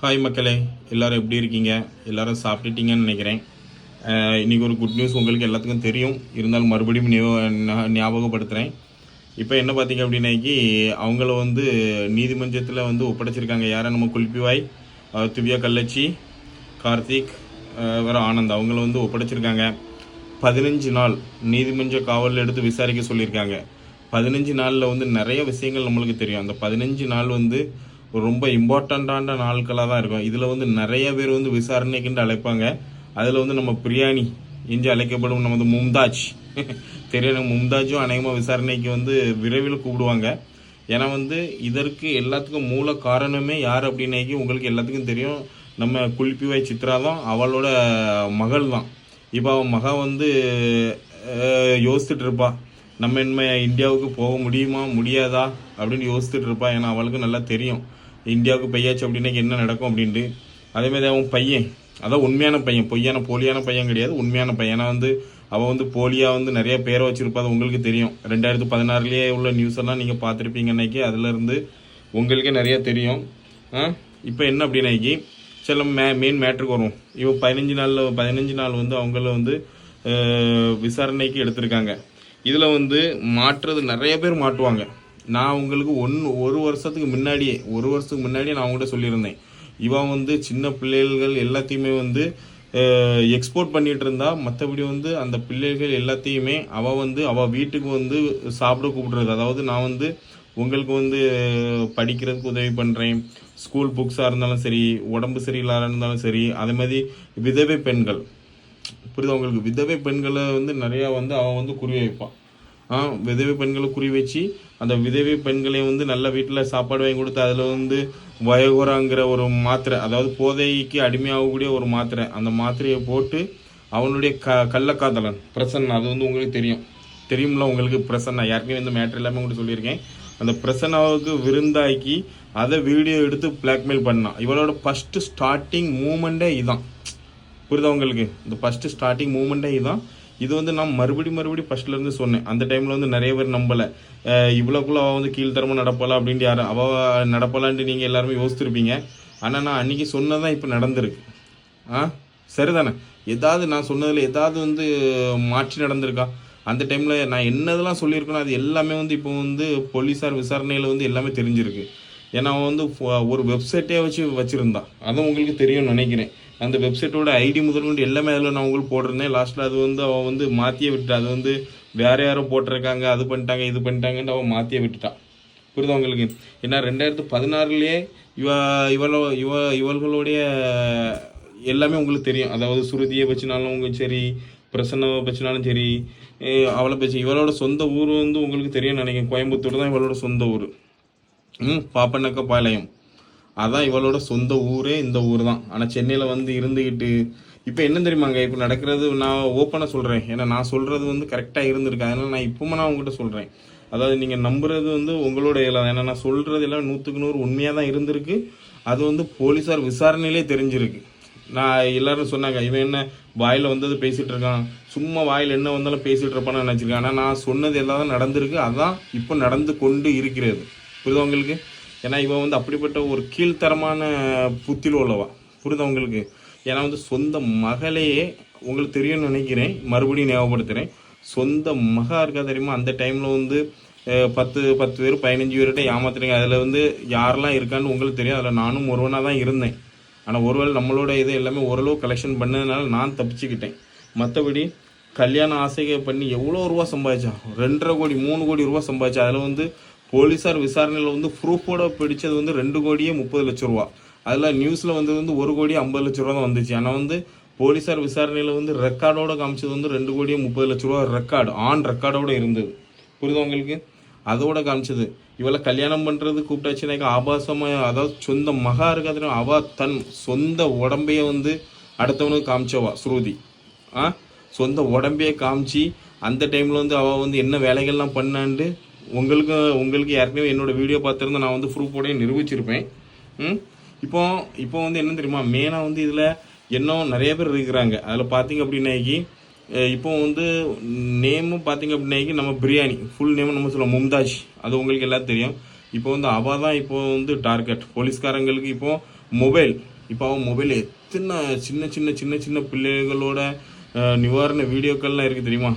Hi மக்களே. எல்லோரும் எப்படி இருக்கீங்க? எல்லோரும் சாப்பிட்டுட்டீங்கன்னு நினைக்கிறேன். இன்றைக்கி இன்னைக்கு ஒரு குட் நியூஸ் உங்களுக்கு எல்லாத்துக்கும் தெரியும். இருந்தாலும் மறுபடியும் ஞாபகப்படுத்துகிறேன் இப்போ என்ன பார்த்தீங்க அப்படின்னாக்கி அவங்கள வந்து நீதிமன்றத்தில் வந்து ஒப்படைச்சிருக்காங்க. யாரை? நம்ம குல்பிவாய் திவ்யா கல்லச்சி கார்த்திக் வேறு ஆனந்த். அவங்கள வந்து ஒப்படைச்சிருக்காங்க. பதினஞ்சு நாள் நீதிமன்ற காவலில் எடுத்து விசாரிக்க சொல்லியிருக்காங்க. பதினஞ்சு நாளில் வந்து நிறைய விஷயங்கள் நம்மளுக்கு தெரியும். அந்த பதினஞ்சு நாள் வந்து ரொம்ப இம்பார்ட்டண்ட்டான நாட்களாக தான் இருக்கும். இதில் வந்து நிறைய பேர் வந்து விசாரணைக்குன்ட்டு அழைப்பாங்க. அதில் வந்து நம்ம பிரியாணி என்று அழைக்கப்படும் நமது மும்தாஜ். தெரியும் மும்தாஜும் அநேகமாக விசாரணைக்கு வந்து விரைவில் கூப்பிடுவாங்க. ஏன்னா வந்து இதற்கு எல்லாத்துக்கும் மூல காரணமே யார் அப்படின்னாக்கி உங்களுக்கு எல்லாத்துக்கும் தெரியும். நம்ம குல்பிவாய் சித்ரா தான் அவளோட மகள் தான். இப்போ அவன் மகன் வந்து யோசிச்சுட்டு இருப்பா. நம்ம என்ன இந்தியாவுக்கு போக முடியுமா முடியாதா அப்படின்னு யோசிச்சுட்டு இருப்பா. ஏன்னா அவளுக்கு நல்லா தெரியும். இந்தியாவுக்கு பையாச்சு அப்படின்னா என்ன நடக்கும் அப்படின்ட்டு. அதேமாதிரி அவன் பையன் அதான் உண்மையான பையன் பொய்யான போலியான பையன் கிடையாது உண்மையான பையன். ஏன்னா வந்து அவன் வந்து போலியாக வந்து நிறைய பேரை வச்சுருப்பா அது உங்களுக்கு தெரியும். ரெண்டாயிரத்து பதினாறுலேயே உள்ள நியூஸ் எல்லாம் நீங்கள் பார்த்துருப்பீங்க அன்னைக்கு அதுல இருந்து உங்களுக்கே நிறைய தெரியும். இப்போ என்ன அப்படின்னாக்கி சில மே மெயின் மேட்ருக்கு வரும் இவன் பதினஞ்சு நாளில் பதினஞ்சு நாள் வந்து அவங்கள வந்து விசாரணைக்கு எடுத்திருக்காங்க. இதில் வந்து மாற்றுறது நிறைய பேர் மாட்டுவாங்க. நான் உங்களுக்கு ஒன்று ஒரு வருஷத்துக்கு முன்னாடியே ஒரு வருஷத்துக்கு முன்னாடியே நான் உங்கள்கிட்ட சொல்லியிருந்தேன். இவன் வந்து சின்ன பிள்ளைகள் எல்லாத்தையுமே வந்து எக்ஸ்போர்ட் பண்ணிட்டு இருந்தா மற்றபடி வந்து அந்த பிள்ளைகள் எல்லாத்தையுமே அவ வந்து அவ வீட்டுக்கு வந்து சாப்பிட கூப்பிடுறது அதாவது நான் வந்து உங்களுக்கு வந்து படிக்கிறதுக்கு உதவி பண்ணுறேன் ஸ்கூல் புக்ஸாக இருந்தாலும் சரி உடம்பு சரியில்லாத இருந்தாலும் சரி அதே மாதிரி விதவை பெண்கள். புரியுதா உங்களுக்கு? விதவை பெண்களை வந்து நிறையா வந்து அவன் வந்து குறி வைப்பான் விதவை பெண்களை குறி வச்சு அந்த விதவை பெண்களையும் வந்து நல்ல வீட்டில் சாப்பாடு வாங்கி கொடுத்து அதில் வந்து வயகுராங்கிற ஒரு மாத்திரை அதாவது போதைக்கு அடிமையாகக்கூடிய ஒரு மாத்திரை அந்த மாத்திரையை போட்டு அவனுடைய க கள்ளக்காதலன் பிரசன்னா அது வந்து உங்களுக்கு தெரியும். தெரியும்ல உங்களுக்கு பிரசன்னா யாருக்குமே இந்த மேட்ரு எல்லாமே கூட சொல்லியிருக்கேன். அந்த பிரசன்னாவுக்கு விருந்தாக்கி அதை வீடியோ எடுத்து பிளாக்மெயில் பண்ணான் இவளோட ஃபஸ்ட்டு ஸ்டார்டிங் மூமெண்ட்டே இதான். புரியுதா உங்களுக்கு? இந்த ஃபஸ்ட்டு ஸ்டார்டிங் மூமெண்ட்டே இதான். இது வந்து நான் மறுபடி மறுபடி ஃபர்ஸ்ட்ல இருந்து சொன்னேன். அந்த டைம்ல வந்து நிறைய பேர் நம்பல. அஹ் இவ்வளவுக்குள்ள அவ வந்து கீழ்த்தரமா நடப்பாளா அப்படின்ட்டு யாரும் அவ நடப்பாளான்ட்டு நீங்க எல்லாருமே யோசிச்சிருப்பீங்க ஆனா நான் அன்னைக்கு சொன்னதான் இப்போ நடந்திருக்கு. ஆ சரிதானே? ஏதாவது நான் சொன்னதுல ஏதாவது வந்து மாற்றி நடந்திருக்கா? அந்த டைம்ல நான் என்னதெல்லாம் சொல்லியிருக்கேனோ அது எல்லாமே வந்து இப்போ வந்து போலீஸார் விசாரணையில வந்து எல்லாமே தெரிஞ்சிருக்கு. ஏன்னா அவன் வந்து ஃபோ- ஒரு வெப்சைட்டே வச்சு வச்சுருந்தான் அதுவும் உங்களுக்கு தெரியும்னு நினைக்கிறேன். அந்த வெப்சைட்டோட ஐடி முதல் கொண்டு எல்லாமே அதில் நான் உங்களுக்கு போட்டிருந்தேன். லாஸ்ட்டில் அது வந்து அவன் வந்து மாற்றியே விட்டுட்டா. அது வந்து வேற யாரோ போட்டிருக்காங்க அது பண்ணிட்டாங்க இது பண்ணிட்டாங்கன்னு அவன் மாற்றியே விட்டுட்டான் புரியுதா உங்களுக்கு? ஏன்னா ரெண்டாயிரத்து பதினாறுலேயே இவ இவளோ இவ இவர்களுடைய எல்லாமே உங்களுக்கு தெரியும். அதாவது சுருதியை வச்சுனாலும் உங்களுக்கு சரி பிரசன்னவை வச்சுனாலும் சரி அவளை பற்றி இவளோட சொந்த ஊர் வந்து உங்களுக்கு தெரியும் நினைக்கிறேன். கோயம்புத்தூர் தான் இவளோட சொந்த ஊர். ம் பாப்பனக்க பாளையம். அதான் இவளோட சொந்த ஊரே இந்த ஊர் தான் ஆனால் சென்னையில் வந்து இருந்துக்கிட்டு இப்போ என்ன தெரியுமாங்க இப்போ நடக்கிறது? நான் ஓப்பனாக சொல்கிறேன் ஏன்னா நான் சொல்கிறது வந்து கரெக்டாக இருந்திருக்கு. அதனால் நான் இப்போவும் நான் உங்ககிட்ட சொல்கிறேன் அதாவது நீங்கள் நம்புறது வந்து உங்களோட இயலாது ஏன்னா நான் சொல்கிறது எல்லாம் நூற்றுக்கு நூறு உண்மையாக தான் இருந்திருக்கு. அது வந்து போலீஸார் விசாரணையிலே தெரிஞ்சிருக்கு. நான் எல்லாரும் சொன்னாங்க இவன் என்ன வாயில் வந்தது பேசிகிட்டு இருக்கான். சும்மா வாயில் என்ன வந்தாலும் பேசிகிட்டு இருப்பான்னு நினச்சிருக்கேன். ஆனால் நான் சொன்னது எல்லாம் நடந்திருக்கு. அதான் இப்போ நடந்து கொண்டு இருக்கிறது. புரியுதா உங்களுக்கு? ஏன்னா இவன் வந்து அப்படிப்பட்ட ஒரு கீழ்த்தரமான புத்தியில் உள்ளவா? புரியுதா உங்களுக்கு? ஏன்னா வந்து சொந்த மகளையே உங்களுக்கு தெரியும்னு நினைக்கிறேன். மறுபடியும் ஞாபகப்படுத்துகிறேன் சொந்த மகா இருக்கா தெரியுமா? அந்த டைமில் வந்து பத்து பத்து பேர் பதினஞ்சு பேர்கிட்ட ஏமாத்துறீங்க. அதில் வந்து யாரெல்லாம் இருக்கான்னு உங்களுக்கு தெரியும். அதில் நானும் ஒருவனாக தான் இருந்தேன். ஆனால் ஒருவேளை நம்மளோட இது எல்லாமே ஓரளவு கலெக்ஷன் பண்ணதுனால நான் தப்பிச்சுக்கிட்டேன். மற்றபடி கல்யாண ஆசைகள் பண்ணி எவ்வளோ ரூபா சம்பாதிச்சான்? ரெண்டரை கோடி மூணு கோடி ரூபா சம்பாதிச்சா அதில் வந்து போலீஸார் விசாரணையில் வந்து ப்ரூஃபோட பிடிச்சது வந்து ரெண்டு கோடியே முப்பது லட்ச ரூபா. அதில் நியூஸில் வந்தது வந்து ஒரு கோடி ஐம்பது லட்ச ரூபா தான் வந்துச்சு. ஆனால் வந்து போலீஸார் விசாரணையில் வந்து ரெக்கார்டோட காமிச்சது வந்து ரெண்டு கோடியே முப்பது லட்ச ரூபா ரெக்கார்டு ஆன் ரெக்கார்டோட இருந்தது. புரியுதா உங்களுக்கு? அதோட காமிச்சது. இவளை கல்யாணம் பண்ணுறது கூப்பிட்டாச்சுனாக்கா ஆபாசமாக அதாவது சொந்த மகா இருக்காது அவ தன் சொந்த உடம்பையே வந்து அடுத்தவனுக்கு காமிச்சவா ஸ்ருதி. ஆ? சொந்த உடம்பையே காமிச்சு அந்த டைமில் வந்து அவள் வந்து என்ன வேலைகள்லாம் பண்ணான்ட்டு உங்களுக்கு உங்களுக்கு ஏற்கனவே என்னோட வீடியோ பார்த்துருந்து நான் வந்து ப்ரூஃபோடய நிரூபிச்சிருப்பேன். இப்போ இப்போ வந்து என்ன தெரியுமா? மெயினாக வந்து இதில் இன்னும் நிறைய பேர் இருக்கிறாங்க. அதில் பார்த்தீங்க அப்படின்னாக்கி இப்போ வந்து நேமும் பார்த்தீங்க அப்படின்னாக்கி நம்ம பிரியாணி. ஃபுல் நேம் நம்ம சொல்லுவோம். மும்தாஜ். அது உங்களுக்கு எல்லாம் தெரியும். இப்போ வந்து அவள் தான் இப்போ வந்து டார்கெட் போலீஸ்காரங்களுக்கு இப்போ மொபைல் இப்போ அவன் மொபைல் எத்தனை சின்ன சின்ன சின்ன சின்ன பிள்ளைகளோட நிவாரண வீடியோக்கள்லாம் இருக்குது தெரியுமா?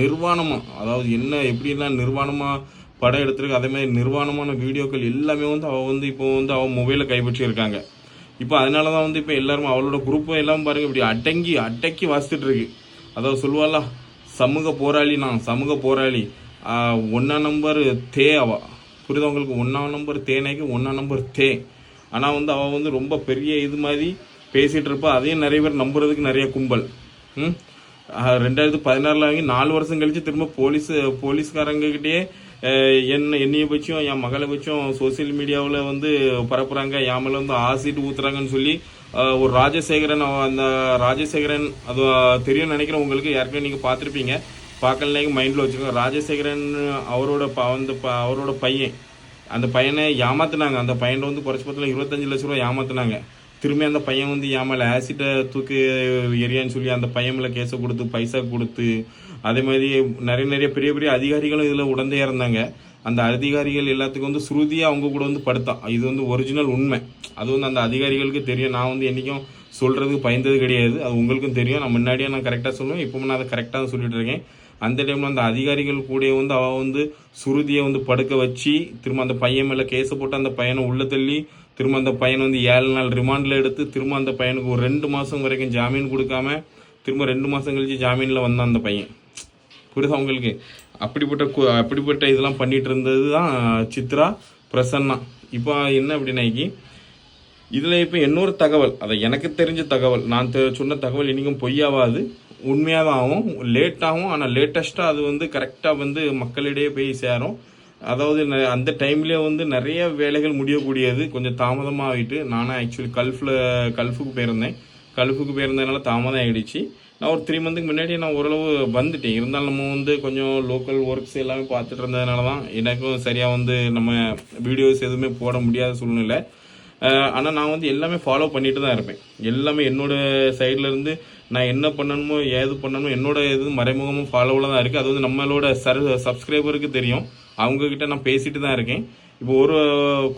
நிர்வாணமாக அதாவது என்ன எப்படிலாம் நிர்வாணமாக படம் எடுத்திருக்கு அதே மாதிரி நிர்வாணமான வீடியோக்கள் எல்லாமே வந்து அவள் வந்து இப்போ வந்து அவள் மொபைலில் கைப்பற்றியிருக்காங்க. இப்போ அதனால தான் வந்து இப்போ எல்லாரும் அவளோட குரூப்பை எல்லாம் பாருங்க இப்படி அடங்கி அடக்கி வாசித்துட்டு இருக்கு அதாவது சொல்லுவாளா சமூக போராளி நான் சமூக போராளி. ஒன்றா நம்பர் தே அவ. புரியுதா உங்களுக்கு? ஒன்றாம் நம்பர் தேனைக்கு ஒன்றாம் நம்பர் தே. ஆனால் வந்து அவள் வந்து ரொம்ப பெரிய இது மாதிரி பேசிகிட்டு இருப்பா. அதையும் நிறைய பேர் நம்புறதுக்கு நிறைய கும்பல். ம்? ரெண்டாயிரத்து பதினாறில் வாங்கி நாலு வருஷம் கழிச்சு திரும்ப போலீஸ் போலீஸ்காரங்ககிட்டயே அஹ், என்ன என்னைய பற்றியும் என் மகளை பற்றியும் சோசியல் மீடியாவில் வந்து பரப்புகிறாங்க என் மேலே வந்து ஆசிட் ஊத்துறாங்கன்னு சொல்லி ஒரு ராஜசேகரன் அந்த ராஜசேகரன் அது தெரியும் நினைக்கிறேன் உங்களுக்கு ஏற்கனவே நீங்கள் பார்த்துருப்பீங்க. பார்க்கலனாக்க மைண்டில் வச்சுக்கோங்க. ராஜசேகரன் அவரோட ப- வந்து ப- அவரோட பையன் அந்த பையனை ஏமாத்துனாங்க. அந்த பையனை வந்து குறைச்சி பத்தில் இருபத்தஞ்சு லட்ச ரூபா ஏமாத்துனாங்க. திரும்பி அந்த பையன் வந்து என் மேலே ஆசிட்டை தூக்கி எரியான்னு சொல்லி அந்த பையன் மேலே கேஸை கொடுத்து பைசா கொடுத்து அதே மாதிரி நிறைய நிறைய பெரிய பெரிய அதிகாரிகளும் இதில் உடந்தையா இருந்தாங்க. அந்த அதிகாரிகள் எல்லாத்துக்கும் வந்து ஸ்ருதியாக அவங்க கூட வந்து படுத்தான். இது வந்து ஒரிஜினல் உண்மை. அது வந்து அந்த அதிகாரிகளுக்கு தெரியும். நான் வந்து என்றைக்கும் சொல்கிறதுக்கு பயந்தது கிடையாது. அது உங்களுக்கும் தெரியும். நான் முன்னாடியே நான் கரெக்டாக சொல்லுவேன் இப்போ நான் அதை கரெக்டாக தான் சொல்லிட்டு இருக்கேன். அந்த டைமில் அந்த அதிகாரிகள் கூட வந்து அவள் வந்து சுருதியை வந்து படுக்க வச்சு திரும்ப அந்த பையன் மேலே கேஸை போட்டு அந்த பையனை உள்ளே தள்ளி திரும்ப அந்த பையன் வந்து ஏழு நாள் ரிமாண்டில் எடுத்து திரும்ப அந்த பையனுக்கு ஒரு ரெண்டு மாதம் வரைக்கும் ஜாமீன் கொடுக்காம திரும்ப ரெண்டு மாதம் கழிச்சு ஜாமீனில் வந்தான் அந்த பையன். புரியுதா உங்களுக்கு? அப்படிப்பட்ட அப்படிப்பட்ட இதெல்லாம் பண்ணிட்டு இருந்தது தான் சித்ரா பிரசன்னா. இப்போ என்ன அப்படின்னாக்கி இதில் இப்போ இன்னொரு தகவல் அதை எனக்கு தெரிஞ்ச தகவல் நான் தெ- சொன்ன தகவல் இன்றைக்கும் பொய்யாவாது உண்மையாக தான் ஆகும் லேட் ஆகும் ஆனால் லேட்டஸ்ட்டாக அது வந்து கரெக்டாக வந்து மக்களிடையே போய் சேரும். அதாவது அந்த டைம்லேயே வந்து நிறைய வேலைகள் முடியக்கூடியது. கொஞ்சம் தாமதமாக ஆகிட்டு நானும் ஆக்சுவலி கல்ஃபில் கல்ஃபுக்கு போயிருந்தேன். கல்ஃபுக்கு போயிருந்ததுனால தாமதம் ஆகிடுச்சு நான் ஒரு த்ரீ மந்த்துக்கு முன்னாடியே நான் ஓரளவு வந்துட்டேன். இருந்தாலும் நம்ம வந்து கொஞ்சம் லோக்கல் ஒர்க்ஸ் எல்லாமே பார்த்துட்டு இருந்ததுனால தான் எனக்கும் சரியாக வந்து நம்ம வீடியோஸ் எதுவுமே போட முடியாத சூழ்நிலை. ஆனால் நான் வந்து எல்லாமே ஃபாலோ பண்ணிட்டு தான் இருப்பேன். எல்லாமே என்னோட சைடில் இருந்து நான் என்ன பண்ணணுமோ ஏது பண்ணணுமோ என்னோட இது மறைமுகமும் ஃபாலோவில் தான் இருக்குது அது வந்து நம்மளோட சர் சப்ஸ்கிரைபருக்கு தெரியும். அவங்கக்கிட்ட நான் பேசிட்டு தான் இருக்கேன். இப்போ ஒரு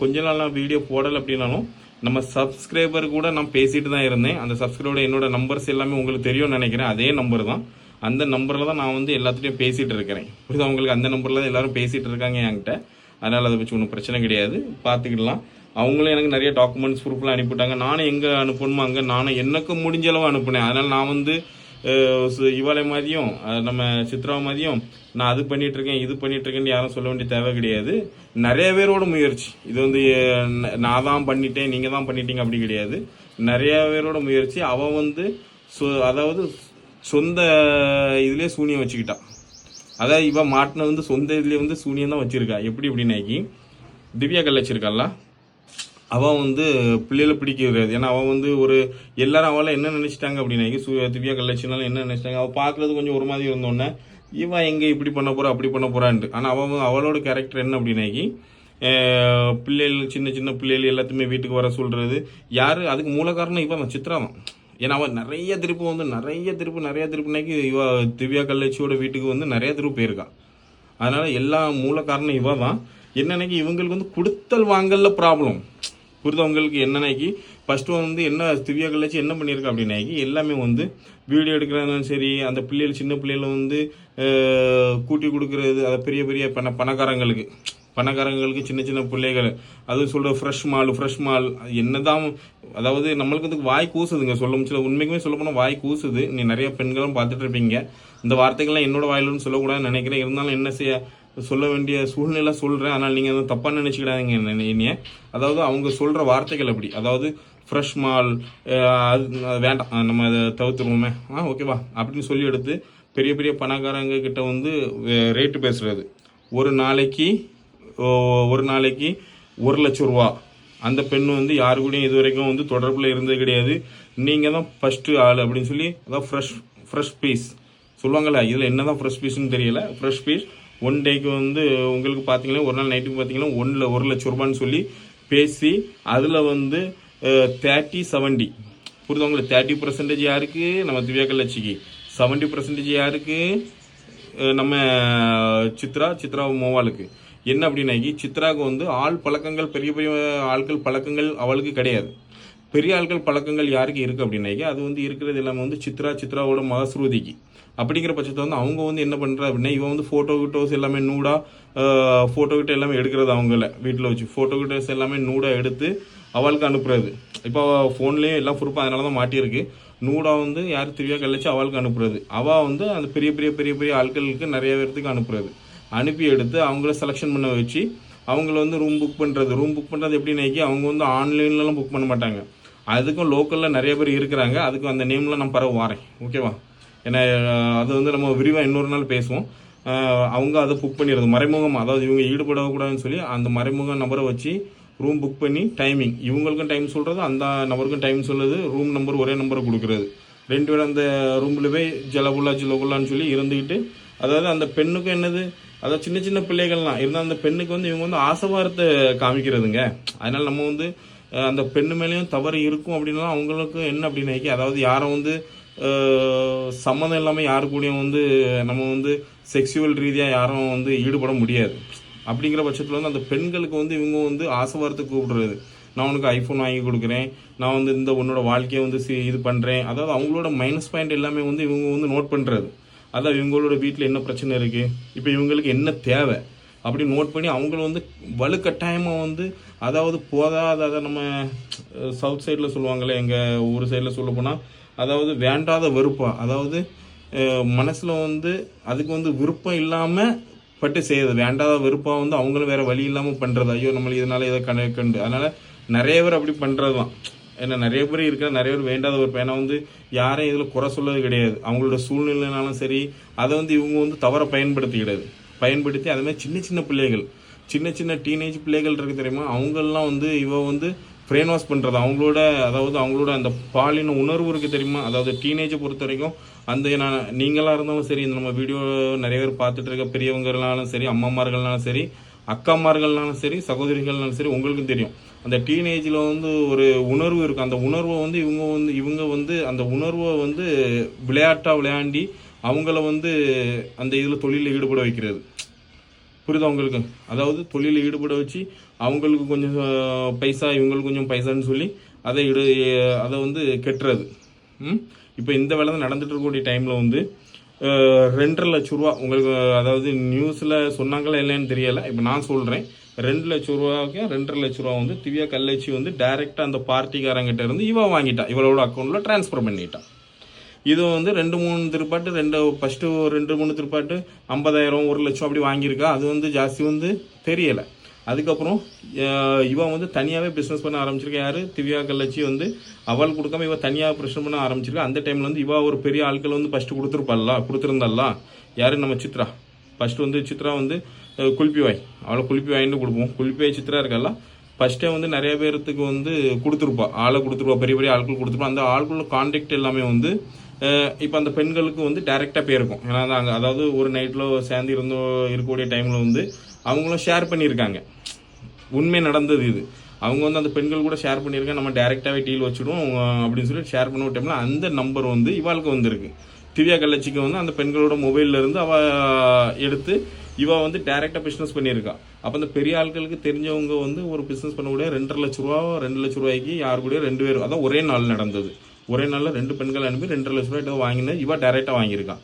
கொஞ்ச நாள் நான் வீடியோ போடலை அப்படின்னாலும் நம்ம சப்ஸ்கிரைபர் கூட நான் பேசிட்டு தான் இருந்தேன். அந்த சப்ஸ்கிரைபரோட என்னோட நம்பர்ஸ் எல்லாமே உங்களுக்கு தெரியும்னு நினைக்கிறேன். அதே நம்பர் தான். அந்த நம்பரில் தான் நான் வந்து எல்லாத்துட்டையும் பேசிகிட்டு இருக்கிறேன். புரியுது? அவங்களுக்கு அந்த நம்பரில் தான் எல்லோரும் பேசிகிட்டு இருக்காங்க என்கிட்ட. அதனால் அதை வச்சு ஒன்றும் பிரச்சனை கிடையாது. பார்த்துக்கிடலாம் அவங்களும் எனக்கு நிறைய டாக்குமெண்ட்ஸ் ப்ரூஃப்லாம் அனுப்பிவிட்டாங்க. நானும் எங்கே அனுப்பணுமோ அங்கே நானும் எனக்கு முடிஞ்ச அளவு அனுப்புனேன். அதனால் நான் வந்து இவளை மாதிரியும் நம்ம சித்ரா மாதிரியும் நான் அது பண்ணிட்டு இருக்கேன் இது பண்ணிட்டு இருக்கேன்னு யாரும் சொல்ல வேண்டிய தேவை கிடையாது. நிறைய பேரோட முயற்சி. இது வந்து நான் தான் பண்ணிட்டேன் நீங்கள் தான் பண்ணிட்டீங்க அப்படி கிடையாது. நிறைய பேரோட முயற்சி. அவள் வந்து சொ- அதாவது சொந்த இதுலேயே சூனியம் வச்சுக்கிட்டான் அதாவது இவன் மாட்டின வந்து சொந்த இதுலேயே வந்து சூனியம் தான் வச்சிருக்கா. எப்படி எப்படின்னாக்கி திவ்யா கல் இருக்காள்ல அவன் வந்து பிள்ளைகளை பிடிக்க கிடையாது. ஏன்னா அவன் வந்து ஒரு எல்லாரும் அவளை என்ன நினைச்சிட்டாங்க அப்படின்னா சு திவ்யா கல்லட்சினாலும் என்ன நினைச்சிட்டாங்க? அவள் பார்க்குறது கொஞ்சம் ஒரு மாதிரி இருந்தோன்னே இவன் எங்கே இப்படி பண்ண போகிறா அப்படி பண்ண போகிறான்ட்டு ஆனால் அவன் அவளோட கேரக்டர் என்ன அப்படின்னாக்கி பிள்ளைகள் சின்ன சின்ன பிள்ளைகள் எல்லாத்தையுமே வீட்டுக்கு வர சொல்கிறது யார் அதுக்கு மூல காரணம் இவன் தான் சித்ரா தான். ஏன்னா அவன் நிறைய திருப்பு வந்து நிறைய திருப்பு நிறைய திருப்புனாக்கி இவ திவ்யா கல்லட்சியோட வீட்டுக்கு வந்து நிறைய திருப்பு போயிருக்கான் அதனால் எல்லா மூல காரணம் இவ தான். என்னன்னைக்கு இவங்களுக்கு வந்து கொடுத்தல் வாங்கல ப்ராப்ளம் புரிதவங்களுக்கு என்னன்னைக்கு ஃபஸ்ட்டு வந்து என்ன திவ்யா கழிச்சு என்ன பண்ணியிருக்கா அப்படின்னாக்கி எல்லாமே வந்து வீடியோ எடுக்கிறாலும் சரி அந்த பிள்ளைகள் சின்ன பிள்ளைகளை வந்து கூட்டி கொடுக்கறது அதை பெரிய பெரிய பண பணக்காரங்களுக்கு பணக்காரங்களுக்கு சின்ன சின்ன பிள்ளைகள் அது சொல்கிற ஃப்ரெஷ் மால் ஃப்ரெஷ் மால் என்னதான் அதாவது நம்மளுக்கு வந்து வாய் கூசுதுங்க. சொல்ல முடியல உண்மைக்குமே சொல்ல போனால் வாய் கூசுது. நீ நிறைய பெண்களும் பார்த்துட்டு இருப்பீங்க. இந்த வார்த்தைகள்லாம் என்னோட வாயிலும் சொல்லக்கூடாதுன்னு நினைக்கிறேன். இருந்தாலும் என்ன செய்ய சொல்ல வேண்டிய சூழ்நிலை சொல்கிறேன் ஆனால் நீங்கள் எதுவும் தப்பாக நினச்சிக்கிடாதீங்க என்னைய. அதாவது அவங்க சொல்கிற வார்த்தைகள் அப்படி. அதாவது ஃப்ரெஷ் மால் அது வேண்டாம். நம்ம அதை தவிர்த்துருவோமே. ஆ ஓகேவா அப்படின்னு சொல்லி எடுத்து பெரிய பெரிய பணக்காரங்க கிட்ட வந்து ரேட்டு பேசுறது. ஒரு நாளைக்கு ஒரு நாளைக்கு ஒரு லட்சம் ரூபா. அந்த பெண் வந்து யாரு கூடயும் இது வரைக்கும் வந்து தொடர்பில் இருந்தது கிடையாது. நீங்கள் தான் ஃபஸ்ட்டு ஆள் அப்படின்னு சொல்லி அதான் ஃப்ரெஷ் ஃப்ரெஷ் பீஸ் சொல்லுவாங்கள்ல இதில் என்ன தான் ஃப்ரெஷ் பீஸ்னு தெரியல. ஃப்ரெஷ் பீஸ் ஒன் டேக்கு வந்து உங்களுக்கு பார்த்தீங்கன்னா ஒரு நாள் நைட்டுக்கு பார்த்தீங்கன்னா ஒன்றில் ஒரு லட்ச ரூபான்னு சொல்லி பேசி அதில் வந்து தேர்ட்டி செவன்டி புரியுது உங்களுக்கு? தேர்ட்டி பர்சன்டேஜ் யாருக்கு? நம்ம திவ்யா கல்லட்சிக்கு செவன்ட்டி பர்சன்டேஜ் யாருக்கு? நம்ம சித்ரா சித்ரா மோவாளுக்கு. என்ன அப்படின்னாக்கி சித்ராவுக்கு வந்து ஆள் பழக்கங்கள் பெரிய பெரிய ஆட்கள் பழக்கங்கள் அவளுக்கு கிடையாது. பெரிய ஆட்கள் பழக்கங்கள் யாருக்கு இருக்குது அப்படின்னாக்கா அது வந்து இருக்கிறது எல்லாமே வந்து சித்ரா சித்ராவோட மகஸ்ருதிக்கு அப்படிங்கிற பட்சத்தை வந்து அவங்க வந்து என்ன பண்ணுறா அப்படின்னா இவன் வந்து ஃபோட்டோ கிட்டோஸ் எல்லாமே நூடாக ஃபோட்டோ கிட்ட எல்லாமே எடுக்கிறது அவங்கள வீட்டில் வச்சு. ஃபோட்டோ கிட்டோஸ் எல்லாமே நூடாக எடுத்து அவளுக்கு அனுப்புறது. இப்போ ஃபோன்லேயே எல்லாம் பொறுப்பாக அதனால தான் மாட்டியிருக்கு. நூடா வந்து யார் திவ்யா கழிச்சு அவளுக்கு அனுப்புறது. அவள் வந்து அந்த பெரிய பெரிய பெரிய பெரிய ஆட்களுக்கு நிறைய பேர்த்துக்கு அனுப்புறது. அனுப்பி எடுத்து அவங்கள செலெக்ஷன் பண்ண வச்சு அவங்கள வந்து ரூம் புக் பண்ணுறது ரூம் புக் பண்ணுறது எப்படின்னாக்கி அவங்க வந்து ஆன்லைன்லலாம் புக் பண்ண மாட்டாங்க. அதுக்கும் லோக்கலில் நிறைய பேர் இருக்கிறாங்க. அதுக்கும் அந்த நேமில் நான் பரவ வரேன். ஓகேவா ஏன்னா அது வந்து நம்ம விரிவாக இன்னொரு நாள் பேசுவோம். அவங்க அதை புக் பண்ணிடுறது. மறைமுகம் அதாவது இவங்க ஈடுபடக்கூடாதுன்னு சொல்லி அந்த மறைமுக நபரை வச்சு ரூம் புக் பண்ணி டைமிங் இவங்களுக்கும் டைம் சொல்கிறது அந்த நபருக்கும் டைம் சொல்லுது ரூம் நம்பர் ஒரே நம்பரை கொடுக்குறது. ரெண்டு பேரும் அந்த ரூமில் போய் ஜலகுல்லா ஜலகுல்லான்னு சொல்லி இருந்துக்கிட்டு அதாவது அந்த பெண்ணுக்கும் என்னது? அதாவது சின்ன சின்ன பிள்ளைகள்லாம். இருந்தால் அந்த பெண்ணுக்கு வந்து இவங்க வந்து ஆசைவாரத்தை காமிக்கிறதுங்க. அதனால் நம்ம வந்து அந்த பெண்ணு மேலேயும் தவறு இருக்கும் அப்படின்னா அவங்களுக்கு என்ன அப்படின்னாக்கி அதாவது யாரும் வந்து சம்மந்தம் இல்லாமல் யாரு கூடயும் வந்து நம்ம வந்து செக்ஸுவல் ரீதியாக யாரும் வந்து ஈடுபட முடியாது. அப்படிங்கிற பட்சத்தில் வந்து அந்த பெண்களுக்கு வந்து இவங்க வந்து ஆசைவாரத்துக்கு கூப்பிடுறது. நான் உனக்கு ஐஃபோன் வாங்கி கொடுக்குறேன். நான் வந்து இந்த உன்னோட வாழ்க்கையை வந்து சி- இது பண்ணுறேன் அதாவது அவங்களோட மைனஸ் பாயிண்ட் எல்லாமே வந்து இவங்க வந்து நோட் பண்ணுறது அதான் இவங்களோட வீட்டில் என்ன பிரச்சனை இருக்குது இப்போ இவங்களுக்கு என்ன தேவை? அப்படி நோட் பண்ணி அவங்கள வந்து வலுக்கட்டாயமாக வந்து அதாவது போதாத அதை நம்ம சவுத் சைடில் சொல்லுவாங்களே எங்கள் ஊர் சைடில் சொல்ல போனால் அதாவது வேண்டாத வெறுப்பாக அதாவது மனசில் வந்து அதுக்கு வந்து விருப்பம் இல்லாமல் பட்டு செய்யுது. வேண்டாத வெறுப்பாக வந்து அவங்களும் வேறு வழி இல்லாமல் பண்ணுறது ஐயோ நம்மளுக்கு இதனால் இதை கண்டு. கண்டு நிறைய பேர் அப்படி பண்ணுறது தான் ஏன்னா நிறைய பேர் இருக்கிற நிறைய பேர் வேண்டாத வெறுப்பு. ஏன்னா வந்து யாரையும் இதில் குறை சொல்லது கிடையாது. அவங்களோட சூழ்நிலைனாலும் சரி அதை வந்து இவங்க வந்து தவற பயன்படுத்திக்கிடாது பயன்படுத்தி அதே மாதிரி சின்ன சின்ன பிள்ளைகள் சின்ன சின்ன டீனேஜ் பிள்ளைகள் இருக்கு தெரியுமா? அவங்கெல்லாம் வந்து இவ வந்து பிரெயின் வாஷ் பண்ணுறது அவங்களோட அதாவது அவங்களோட அந்த பாலின உணர்வு இருக்குது தெரியுமா? அதாவது டீனேஜை பொறுத்த வரைக்கும் அந்த நான் நீங்களாக இருந்தாலும் சரி இந்த நம்ம வீடியோ நிறைய பேர் பார்த்துட்டு இருக்க பெரியவங்களாலும் சரி அம்மாமார்கள்னாலும் சரி அக்காமார்கள்னாலும் சரி சகோதரிகள்னாலும் சரி உங்களுக்கும் தெரியும். அந்த டீனேஜில் வந்து ஒரு உணர்வு இருக்கும் அந்த உணர்வை வந்து இவங்க வந்து இவங்க வந்து அந்த உணர்வை வந்து விளையாட்டாக விளையாண்டி அவங்கள வந்து அந்த இதில் தொழிலில் ஈடுபட வைக்கிறது. புரியுதா உங்களுக்கு? அதாவது தொழிலில் ஈடுபட வச்சு அவங்களுக்கு கொஞ்சம் பைசா இவங்களுக்கு கொஞ்சம் பைசான்னு சொல்லி அதை இடு அதை வந்து கெட்டுறது. ம்? இப்போ இந்த வேலை தான் நடந்துட்டு இருக்கக்கூடிய டைமில் வந்து ரெண்டரை லட்ச ரூபா உங்களுக்கு அதாவது நியூஸில் சொன்னாங்களா இல்லைன்னு தெரியலை. இப்போ நான் சொல்கிறேன் ரெண்டு லட்ச ரூபாவுக்கு ரெண்டரை லட்ச ரூபா வந்து திவ்யா கல்லச்சி வந்து டைரெக்டாக அந்த பார்ட்டிக்காரங்கிட்ட இருந்து இவன் வாங்கிட்டான் இவளோட அக்கௌண்ட்டில் ட்ரான்ஸ்ஃபர் பண்ணிட்டான் இது வந்து ரெண்டு மூணு திருப்பாட்டு ரெண்டு ஃபஸ்ட்டு ரெண்டு மூணு திருப்பாட்டு ஐம்பதாயிரம் ஒரு லட்சம் அப்படி வாங்கியிருக்கா. அது வந்து ஜாஸ்தி வந்து தெரியலை. அதுக்கப்புறம் இவன் வந்து தனியாகவே பிஸ்னஸ் பண்ண ஆரம்பிச்சிருக்கா. யார்? திவ்யா கல்லச்சி வந்து அவள் கொடுக்காம இவன் தனியாக பிரச்சனை பண்ண ஆரம்பிச்சிருக்கா. அந்த டைமில் வந்து இவா ஒரு பெரிய ஆட்கள் வந்து ஃபஸ்ட்டு கொடுத்துருப்பாள்ல கொடுத்துருந்தாள்ல யார்? நம்ம சித்ரா. ஃபஸ்ட்டு வந்து சித்ரா வந்து குளிப்பி குல்பி வாய். அவளை குல்பி வாயின்னு கொடுப்போம். குல்பி வாய் சித்ரா இருக்கல்ல. ஃபஸ்ட்டே வந்து நிறைய பேர்த்துக்கு வந்து கொடுத்துருப்பா. ஆளை கொடுத்துருப்பா. பெரிய பெரிய ஆட்கள் கொடுத்துருப்பா. அந்த ஆட்களோட கான்டாக்ட் எல்லாமே வந்து இப்போ அந்த பெண்களுக்கு வந்து டைரெக்டாக போயிருக்கும். ஏன்னா அந்த அதாவது ஒரு நைட்டில் சேர்ந்து இருந்தோ இருக்கக்கூடிய டைமில் வந்து அவங்களும் ஷேர் பண்ணியிருக்காங்க. உண்மை நடந்தது இது. அவங்க வந்து அந்த பெண்கள் கூட ஷேர் பண்ணியிருக்காங்க நம்ம டேரெக்டாகவே டீல் வச்சுடுவோம் அப்படின்னு சொல்லி ஷேர் பண்ண விட்டோம்னா அந்த நம்பர் வந்து இவாளுக்கு வந்திருக்கு. திவ்யா கள்ளச்சிக்கு வந்து அந்த பெண்களோட மொபைல்லேருந்து அவ எடுத்து இவ வந்து டைரெக்டாக பிஸ்னஸ் பண்ணியிருக்கா. அப்போ அந்த பெரிய ஆட்களுக்கு தெரிஞ்சவங்க வந்து ஒரு பிஸ்னஸ் பண்ணக்கூடிய ரெண்டரை லட்ச ரூபா ரெண்டு லட்ச ரூபாய்க்கு யார் கூட ரெண்டு பேரும் அதான் ஒரே நாள் நடந்தது. ஒரே நாளில் ரெண்டு பெண்கள் அனுப்பி ரெண்டரை லட்ச ரூபாய் வாங்கினா இவன் டைரெக்டாக வாங்கியிருக்கான்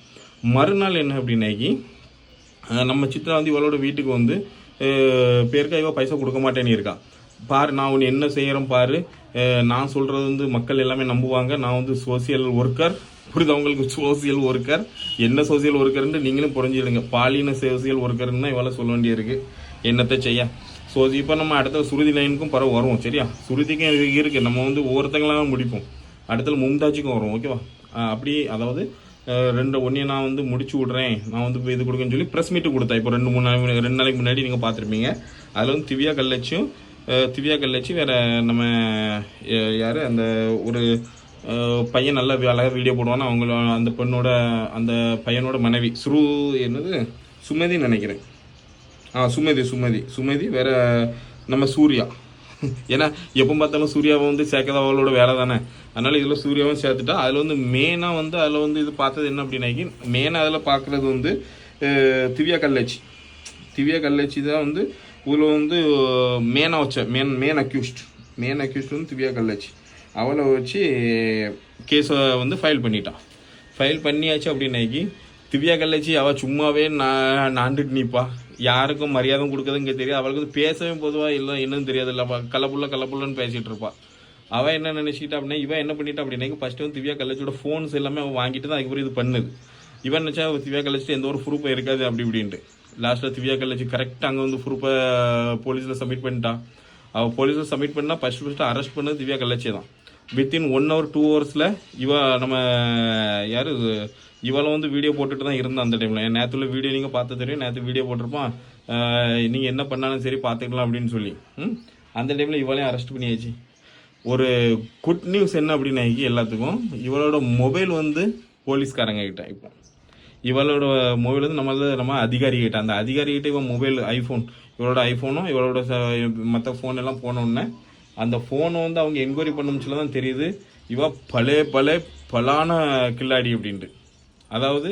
மறுநாள் என்ன அப்படின்னாக்கி நம்ம சித்ரா வந்து இவளோட வீட்டுக்கு வந்து பேருக்கா இவன் பைசா கொடுக்க மாட்டேன்னு இருக்கான் பாரு நான் உன்னை என்ன செய்கிறேன் பாரு. நான் சொல்கிறது வந்து மக்கள் எல்லாமே நம்புவாங்க. நான் வந்து சோசியல் ஒர்க்கர் புரியுது அவங்களுக்கு சோசியல் ஒர்க்கர் என்ன சோசியல் ஒர்க்கர்ன்ட்டு நீங்களும் புரிஞ்சிடுங்க பாலின சோசியல் ஒர்க்கர்னு இவ்வளோ சொல்ல வேண்டியிருக்கு. என்னத்தை செய்ய? ஸோ இப்போ நம்ம அடுத்த சுருதி லைனுக்கும் பரவ வருவோம். சரியா? சுருதிக்கும் இருக்குது நம்ம வந்து ஒவ்வொருத்தங்களாக முடிப்போம். அடுத்தது மும்தாஜிக்கும் வரும் ஓகேவா அப்படி அதாவது ரெண்டு ஒன்றைய நான் வந்து முடிச்சு விட்றேன். நான் வந்து இப்போ இது கொடுக்குன்னு சொல்லி ப்ரெஸ் மீட்டு கொடுத்தேன் இப்போ ரெண்டு மூணு நாள் ரெண்டு நாளைக்கு முன்னாடி நீங்கள் பார்த்துருப்பீங்க. அதில் வந்து திவ்யா கல்லச்சும் திவ்யா கல்லச்சி வேறு நம்ம யார்? அந்த ஒரு பையன் நல்ல அழகாக வீடியோ போடுவான்னு அவங்கள அந்த பெண்ணோட அந்த பையனோட மனைவி. சுரு என்னது? சுமதின்னு நினைக்கிறேன். ஆ சுமதி சுமதி. சுமதி வேறு நம்ம சூர்யா. ஏன்னா எப்போ பார்த்தாலும் சூர்யாவை வந்து சேர்க்கறது அவளோட வேலை தானே அதனால் இதில் சூர்யாவும் சேர்த்துட்டா அதில் வந்து மெயினாக வந்து அதில் வந்து இது பார்த்தது என்ன அப்படின்னாக்கி மெயினாக அதில் பார்க்குறது வந்து திவ்யா கல்லச்சி திவ்யா கல்லச்சி தான் வந்து இதில் வந்து மேனாக வச்ச man man accused man accused வந்து திவ்யா கல்லச்சி அவளை வச்சு கேஸை வந்து ஃபைல் பண்ணிட்டான் ஃபைல் பண்ணியாச்சு அப்படின்னாக்கி திவ்யா கல்லச்சி அவள் சும்மாவே நான் நாண்டுட்டு நிற்பா யாருக்கும் மரியாதை கொடுக்குறதுங்க தெரியாது. அவளுக்கு வந்து பேசவே பொதுவாக இல்லை என்னன்னு தெரியாது இல்லை கலப்புள்ள கலப்புள்ளன்னு பேசிகிட்டு இருப்பா. அவள் என்ன நினச்சிக்கிட்டா அப்படின்னா இவன் என்ன பண்ணிட்டா அப்படின்னா ஃபஸ்ட்டு வந்து திவ்யா கல்லச்சியோட ஃபோன்ஸ் எல்லாமே அவன் வாங்கிட்டு தான் அதுக்கப்புறம் இது பண்ணுது. இவன் நினச்சா திவ்யா கள்ளச்சி எந்த ஒரு ப்ரூஃபும் இருக்காது அப்படி இப்படின்ட்டு. லாஸ்ட்டில் திவ்யா கல்லச்சி கரெக்டாக அங்கே வந்து ப்ரூஃபை போலீஸில் சப்மிட் பண்ணிட்டான் அவள் போலீஸில் சப்மிட் பண்ணால் ஃபஸ்ட் ஃபஸ்ட்டு அரெஸ்ட் பண்ணது திவ்யா கல்லச்சி தான் வித்தின் ஒன் ஹவர் டூ ஹவர்ஸில் இவ நம்ம யார் இவளை வந்து வீடியோ போட்டுட்டு தான் இருந்தான் அந்த டைமில் என் நேற்றுல வீடியோ நீங்கள் பார்த்து தெரியும். நேற்று வீடியோ போட்டிருப்பான் நீங்கள் என்ன பண்ணாலும் சரி பார்த்துக்கலாம் அப்படின்னு சொல்லி. அந்த டைமில் இவளையும் அரெஸ்ட் பண்ணியாச்சு. ஒரு குட் நியூஸ் என்ன அப்படின்னா எல்லாத்துக்கும் இவளோட மொபைல் வந்து போலீஸ்காரங்க கிட்ட இப்போ. இவளோட மொபைல் வந்து நம்ம நம்ம அதிகாரி கிட்ட. அந்த அதிகாரி கிட்ட இவன் மொபைல் ஐஃபோன் இவளோட ஐஃபோனும் இவளோட மற்ற ஃபோன் எல்லாம் போனோடனே அந்த ஃபோனை வந்து அவங்க என்கொயரி பண்ணுச்சுல தான் தெரியுது. இவள் பலே பலே பலான கில்லாடி அப்படின்ட்டு. அதாவது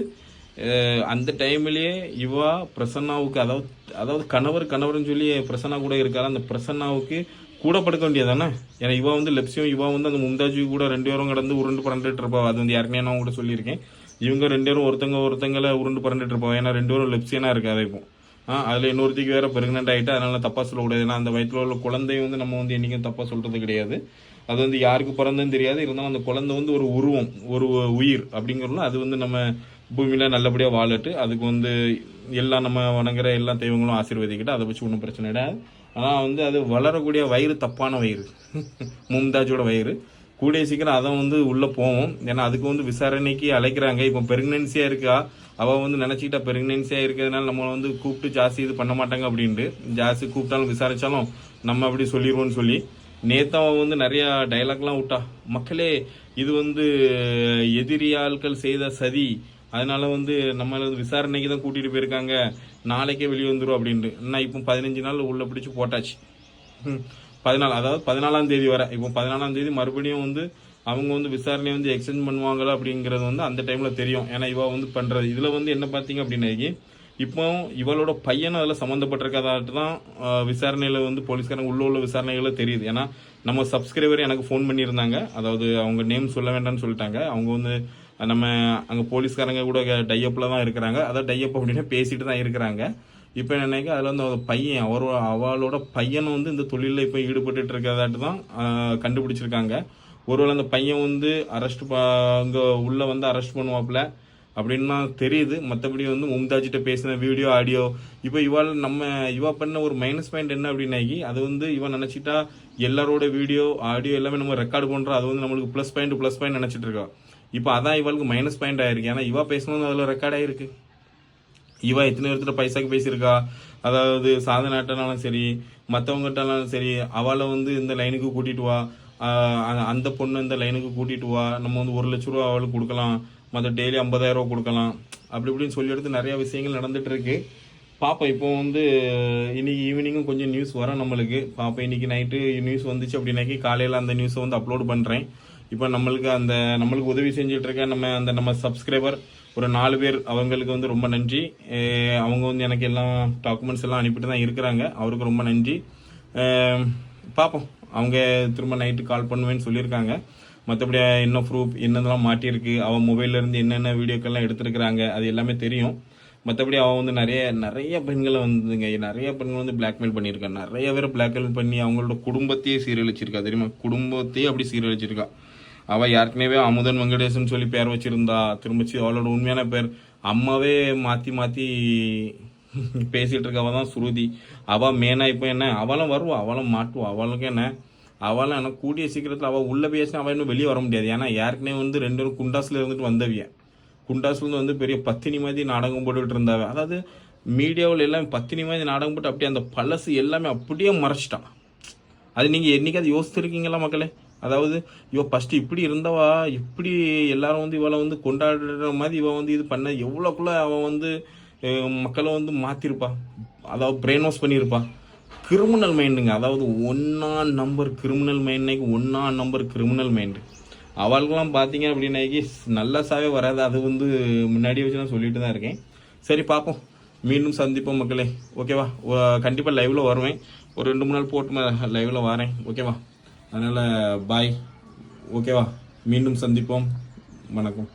அந்த டைம்லயே இவா பிரசன்னாவுக்கு அதாவது அதாவது கணவர் கணவர்னு சொல்லி பிரசன்னா கூட இருக்காரு. அந்த பிரசன்னாவுக்கு கூட படுக்க வேண்டியதானே ஏன்னா இவா வந்து லெப்ஸியும் இவா வந்து அந்த மும்தாஜி கூட ரெண்டு பேரும் கடந்து உருண்டு பறந்துட்டு இருப்பா. அது வந்து யாருக்குமே நான் கூட சொல்லியிருக்கேன். இவங்க ரெண்டு பேரும் ஒருத்தங்க ஒருத்தங்களை உருண்டு பறந்துட்டு இருப்பாங்க ஏன்னா ரெண்டு பேரும் லெப்ஸியனா இருக்காது இப்போ. ஆ அதில் இன்னொருத்திக்கு வேற பிரெக்னென்ட் ஆகிட்டு அதனால தப்பாக சொல்லக்கூடாது. ஏன்னா அந்த வயிற்றுல உள்ள குழந்தைய வந்து நம்ம வந்து என்றைக்கும் தப்பாக சொல்கிறது கிடையாது. அது வந்து யாருக்கு பிறந்ததுன்னு தெரியாது. இருந்தாலும் அந்த குழந்தை வந்து ஒரு உருவம் ஒரு உயிர் அப்படிங்கிறதுல அது வந்து நம்ம பூமியில நல்லபடியாக வாழட்டு அதுக்கு வந்து எல்லா நம்ம வணங்குற எல்லா தெய்வங்களும் ஆசீர்வதிக்கிட்டு அதை வச்சு ஒன்றும் பிரச்சனை கிடையாது. ஆனால் வந்து அது வளரக்கூடிய வயிறு தப்பான வயிறு. மும்தாஜோட வயிறு. கூடிய சீக்கிரம் அதை வந்து உள்ளே போவோம் ஏன்னா அதுக்கு வந்து விசாரணைக்கு அழைக்கிறாங்க. இப்போ பெருக்னன்சியாக இருக்கா? அவள் வந்து நினச்சிக்கிட்டா பெருக்னன்சியாக இருக்கிறதுனால நம்ம வந்து கூப்பிட்டு ஜாஸ்தி இது பண்ண மாட்டாங்க அப்படின்ட்டு. ஜாஸ்தி கூப்பிட்டாலும் விசாரித்தாலும் நம்ம அப்படி சொல்லிடுவோம்னு சொல்லி நேத்து அவன் வந்து நிறையா டைலாக்லாம் விட்டா மக்களே இது வந்து எதிரியாட்கள் செய்த சதி. அதனால வந்து நம்மளை வந்து விசாரணைக்கு தான் கூட்டிட்டு போயிருக்காங்க. நாளைக்கே வெளியே வந்துடும் அப்படின்ட்டு. நான் இப்போ பதினஞ்சு நாள் உள்ள பிடிச்சி போட்டாச்சு. பதினாலு அதாவது பதினாலாம் தேதி வர. இப்போ பதினாலாம் தேதி மறுபடியும் வந்து அவங்க வந்து விசாரணையை வந்து எக்ஸ்டென்ட் பண்ணுவாங்களா அப்படிங்கிறது வந்து அந்த டைமில் தெரியும். ஏன்னா இவா வந்து பண்ணுறது இதில் வந்து என்ன பார்த்தீங்க அப்படின்னாக்கி இப்போ இவளோட பையன் அதில் சம்மந்தப்பட்டிருக்கதாட்டு தான் விசாரணையில் வந்து போலீஸ்காரங்க உள்ள உள்ள விசாரணைகள தெரியுது. ஏன்னா நம்ம சப்ஸ்கிரைபர் எனக்கு ஃபோன் பண்ணியிருந்தாங்க. அதாவது அவங்க நேம் சொல்ல வேண்டாம்னு சொல்லிட்டாங்க. அவங்க வந்து நம்ம அங்கே போலீஸ்காரங்க கூட டையப்பில் தான் இருக்கிறாங்க. அதான் டையப் அப்படின்னா பேசிட்டு தான் இருக்கிறாங்க. இப்போ என்னன்னாக்கா அதில் வந்து அவர் பையன் அவர் அவளோட பையன் வந்து இந்த தொழிலில் இப்போ ஈடுபட்டு இருக்கிறதாட்டு தான் கண்டுபிடிச்சிருக்காங்க. ஒருவேளை அந்த பையன் வந்து அரெஸ்ட் அங்கே உள்ளே வந்து அரெஸ்ட் பண்ணுவாப்புல. அப்படின்னா தெரியுது. மற்றபடி வந்து மும்தாஜிட்ட பேசின வீடியோ ஆடியோ இப்போ இவாள் நம்ம இவா பண்ண ஒரு மைனஸ் பாயிண்ட் என்ன அப்படின்னாக்கி அது வந்து இவன் நினச்சிட்டா எல்லாரோட வீடியோ ஆடியோ எல்லாமே நம்ம ரெக்கார்டு பண்ணுறோம் அது வந்து நம்மளுக்கு ப்ளஸ் பாயிண்ட் ப்ளஸ் பாயிண்ட் நினச்சிட்டு இருக்கா. இப்போ அதான் இவளுக்கு மைனஸ் பாயிண்ட் ஆயிருக்கு. ஏன்னா இவா பேசணும்னு அதில் ரெக்கார்ட் ஆயிருக்கு. இவா எத்தனை பேர்த்திட்ட பைசாக்கு பேசியிருக்கா? அதாவது சாதனாட்டனாலும் சரி மற்றவங்ககிட்டனாலும் சரி அவளை வந்து இந்த லைனுக்கு கூட்டிட்டு வா. அந்த பொண்ணு இந்த லைனுக்கு கூட்டிட்டு வா. நம்ம வந்து ஒரு லட்ச ரூபா அவளுக்கு கொடுக்கலாம். மற்ற டெய்லி ஐம்பதாயிரம் ரூபா கொடுக்கலாம். அப்படி இப்படின்னு சொல்லி எடுத்து நிறைய விஷயங்கள் நடந்துட்டு இருக்கு. பாப்போம் இப்போ வந்து இன்னைக்கு ஈவினிங்கும் கொஞ்சம் நியூஸ் வரும் நம்மளுக்கு. பாப்போம் இன்னைக்கு நைட்டு நியூஸ் வந்துச்சு அப்படின்னாக்கி காலையில் அந்த நியூஸை வந்து அப்லோட் பண்ணுறேன் இப்போ நம்மளுக்கு அந்த நம்மளுக்கு உதவி செஞ்சுட்டு இருக்க நம்ம அந்த நம்ம சப்ஸ்கிரைபர் ஒரு நாலு பேர் அவங்களுக்கு வந்து ரொம்ப நன்றி. அவங்க வந்து எனக்கு எல்லாம் டாக்குமெண்ட்ஸ் எல்லாம் அனுப்பிட்டு தான் இருக்கிறாங்க. அவருக்கு ரொம்ப நன்றி. பார்ப்போம் அவங்க திரும்ப நைட்டு கால் பண்ணுவேன்னு சொல்லியிருக்காங்க. மற்றபடி என்ன ப்ரூஃப் என்னதெல்லாம் மாட்டியிருக்கு அவன் மொபைல்ல இருந்து என்னென்ன வீடியோக்கள்லாம் எடுத்திருக்கிறாங்க அது எல்லாமே தெரியும். மற்றபடி அவன் வந்து நிறைய நிறைய பெண்களை வந்துங்க நிறைய பெண்கள் வந்து பிளாக்மெயில் பண்ணியிருக்கான் நிறைய பேர் பிளாக்மெயில் பண்ணி அவங்களோட குடும்பத்தையே சீரழிச்சிருக்கா. தெரியுமா? குடும்பத்தையே அப்படி சீரழிச்சிருக்கா. அவள் ஏற்கனவே அமுதன் வெங்கடேசன் சொல்லி பேர் வச்சுருந்தா திரும்பிச்சு அவளோட உண்மையான பேர். அம்மாவே மாற்றி மாற்றி பேசிகிட்டு இருக்கவ தான் ஸ்ருதி. அவள் மேனாக இப்போ என்ன? அவளும் வருவா அவளும் மாட்டுவா. அவளுக்கு என்ன? அவளும் எனக்கு கூடிய சீக்கிரத்தில் அவள் உள்ளே பேசினா அவள் இன்னும் வெளியே வர முடியாது. ஏன்னா ஏற்கனவே வந்து ரெண்டு பேரும் குண்டாஸில் இருந்துட்டு வந்தவிய. குண்டாஸ்லேருந்து வந்து பெரிய பத்தினி மாதிரி நாடகம் போட்டுக்கிட்டு இருந்தாவ. அதாவது மீடியாவில் எல்லாமே பத்தினி மாதிரி நாடகம் போட்டு அப்படியே அந்த பழசு எல்லாமே அப்படியே மறைச்சிட்டான் அது நீங்கள் என்னைக்காவது யோசிச்சிருக்கீங்களா மக்களே? அதாவது இவ ஃபஸ்ட்டு இப்படி இருந்தவா? இப்படி எல்லாரும் வந்து இவளை வந்து கொண்டாடுற மாதிரி இவன் வந்து இது பண்ண எவ்வளோக்குள்ள அவன் வந்து மக்களை வந்து மாற்றிருப்பா அதாவது பிரெயின் வாஷ் பண்ணியிருப்பா கிரிமினல் மைண்டுங்க அதாவது ஒன்றா நம்பர் கிரிமினல் மைண்ட்னாக்கி ஒன்றா நம்பர் கிரிமினல் மைண்டு அவளுக்கெல்லாம் பார்த்தீங்க அப்படின்னாக்கி நல்ல சாவே வராது. அது வந்து முன்னாடி வச்சு நான் சொல்லிட்டு தான் இருக்கேன். சரி பார்ப்போம் மீண்டும் சந்திப்போம் மக்களே. ஓகேவா கண்டிப்பாக லைவில் வருவேன். ஒரு ரெண்டு மூணு நாள் போட்டு லைவில் வரேன். ஓகேவா அதனால் பாய் ஓகேவா மீண்டும் சந்திப்போம். வணக்கம்.